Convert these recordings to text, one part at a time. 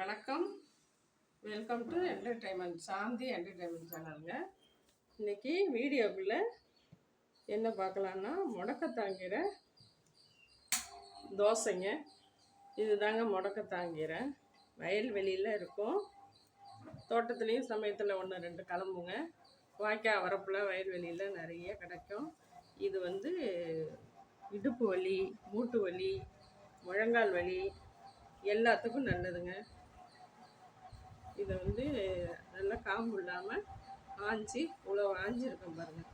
வணக்கம். Welcome to entertainment Shanthi entertainment சேனலுங்க இன்னைக்கு வீடியோவில் என்ன பார்க்கலான்னா முடக்கத்தாங்கிற தோசைங்க. இதுதாங்க முடக்கத்தாங்கீரை வயல்வெளியில் இருக்கும். தோட்டத்துலேயும் சமயத்தில் ஒன்று ரெண்டு கிளம்புங்க. வாய்க்கால் வரப்பில் வயல்வெளியில் நிறைய கிடைக்கும். இது வந்து இடுப்பு வலி மூட்டு வலி முழங்கால் வலி எல்லாத்துக்கும் நல்லதுங்க. இதை வந்து நல்லா காம்பு இல்லாமல் ஆஞ்சி இவ்வளோ ஆஞ்சிருக்கேன் பாருங்கள்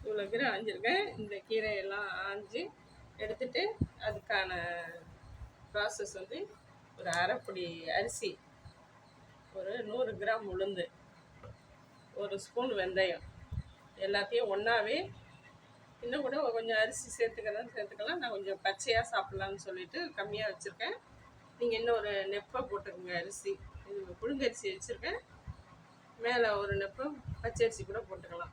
இவ்வளோ கீரை ஆஞ்சிருக்கேன் இந்த கீரையெல்லாம் ஆஞ்சி எடுத்துட்டு அதுக்கான ப்ராசஸ் வந்து ஒரு அரைப்பொடி அரிசி ஒரு நூறு கிராம் உளுந்து ஒரு ஸ்பூன் வெந்தயம் எல்லாத்தையும் ஒன்றாவே இன்னும் கூட கொஞ்சம் அரிசி சேர்த்துக்கலாம் சேர்த்துக்கலாம். நான் கொஞ்சம் பச்சையாக சாப்பிட்லான்னு சொல்லிட்டு கம்மியாக வச்சுருக்கேன். நீங்கள் இன்னும் ஒரு நெப்பை போட்டுக்கோங்க அரிசி. இது புழுங்கரிசி வச்சுருக்கேன். மேலே ஒரு நெப்பை பச்சை அரிசி கூட போட்டுக்கலாம்.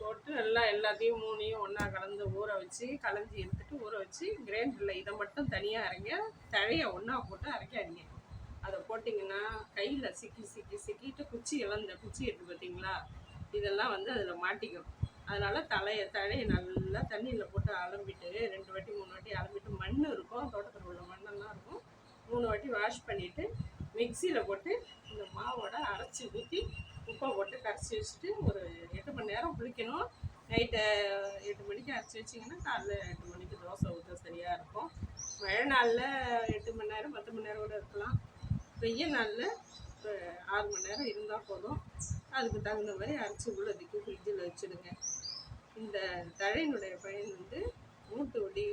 போட்டு நல்லா எல்லாத்தையும் மூணையும் ஒன்றா கலந்து ஊற வச்சு கலஞ்சி எடுத்துட்டு ஊற வச்சு கிரைண்டரில் இதை மட்டும் தனியாக அரைங்க. தழையை ஒன்றா போட்டு அரைக்காதீங்க. அதை போட்டிங்கன்னா கையில் சிக்கி சிக்கி சிக்கிட்டு குச்சி இழந்த இந்த குச்சி இருக்குது பார்த்தீங்களா? இதெல்லாம் வந்து அதில் மாட்டிக்கும். அதனால் தலையை தழையை நல்லா தண்ணியில் போட்டு அலம்பிட்டு ரெண்டு வாட்டி மூணு வாட்டி அலம்பிட்டு மண் இருக்கும். தோட்டத்தில் உள்ள மண்ணெல்லாம் இருக்கும். மூணு வாட்டி வாஷ் பண்ணிவிட்டு மிக்சியில் போட்டு இந்த மாவோட அரைச்சி ஊற்றி உப்பை போட்டு கரைச்சி வச்சுட்டு ஒரு எட்டு மணி நேரம் குளிக்கணும். நைட்டு எட்டு மணிக்கு அரைச்சி வச்சிங்கன்னா காலைல எட்டு மணிக்கு தோசை ஊற்ற சரியாக இருக்கும். மழை நாளில் எட்டு மணி நேரம் பத்து மணி நேரம் கூட இருக்கலாம். வெய்ய நாளில் ஒரு ஆறு மணி நேரம் இருந்தால் போதும். அதுக்கு தகுந்த மாதிரி அரைச்சி உள்ளதுக்கு ஃப்ரிட்ஜில் வச்சுடுங்க. இந்த தழையினுடைய பயன் வந்து மூட்டு வலி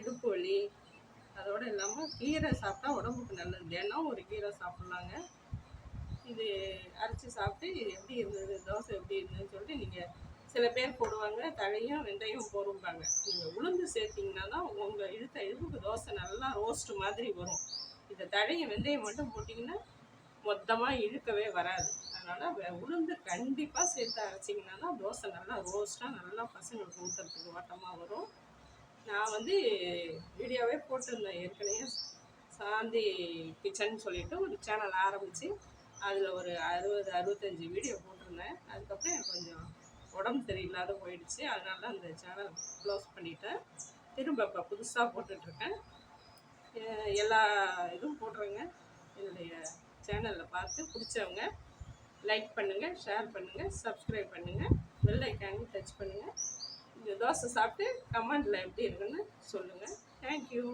இடுப்பு வலி அதோடு இல்லாமல் கீரை சாப்பிட்டா உடம்புக்கு நல்லது. தினம் ஒரு கீரை சாப்பிட்லாங்க. இது அரைச்சி சாப்பிட்டு இது எப்படி இருந்தது தோசை எப்படி இருந்ததுன்னு சொல்லிட்டு நீங்கள் சில பேர் போடுவாங்க. தழையும் வெந்தயம் போடும்பாங்க. நீங்கள் உளுந்து சேர்த்திங்கன்னா தான் உங்கள் இழுத்த இழுப்புக்கு தோசை நல்லா ரோஸ்ட் மாதிரி வரும். இந்த தழையும் வெந்தயம் மட்டும் போட்டிங்கன்னா மொத்தமாக இழுக்கவே வராது. அதனால் உளுந்து கண்டிப்பாக சேர்த்து அரைச்சிங்கன்னா தோசை நல்லா ரோஸ்ட்டாக நல்லா பசங்களுக்கு ஊற்றுறதுக்கு வட்டமாக வரும். நான் வந்து வீடியோவே போட்டிருந்தேன். ஏற்கனவே சாந்தி கிச்சன் சொல்லிட்டு ஒரு சேனல் ஆரம்பித்து அதில் ஒரு அறுபது அறுபத்தஞ்சி வீடியோ போட்டிருந்தேன். அதுக்கப்புறம் எனக்கு கொஞ்சம் உடம்பு சரியில்லாத போயிடுச்சு. அதனால அந்த சேனல் க்ளோஸ் பண்ணிவிட்டேன் திரும்ப இப்போ புதுசாக போட்டுட்ருக்கேன் எல்லா இதுவும் போடுறேங்க. என்னுடைய சேனலில் பார்த்து பிடிச்சவங்க லைக் பண்ணுங்கள் ஷேர் பண்ணுங்கள் சப்ஸ்கிரைப் பண்ணுங்கள் பெல் ஐக்கானையும் டச் பண்ணுங்கள் இந்த தோசை சாப்பிட்டு கமெண்டில் எப்படி இருக்குன்னு சொல்லுங்கள் தேங்க்யூ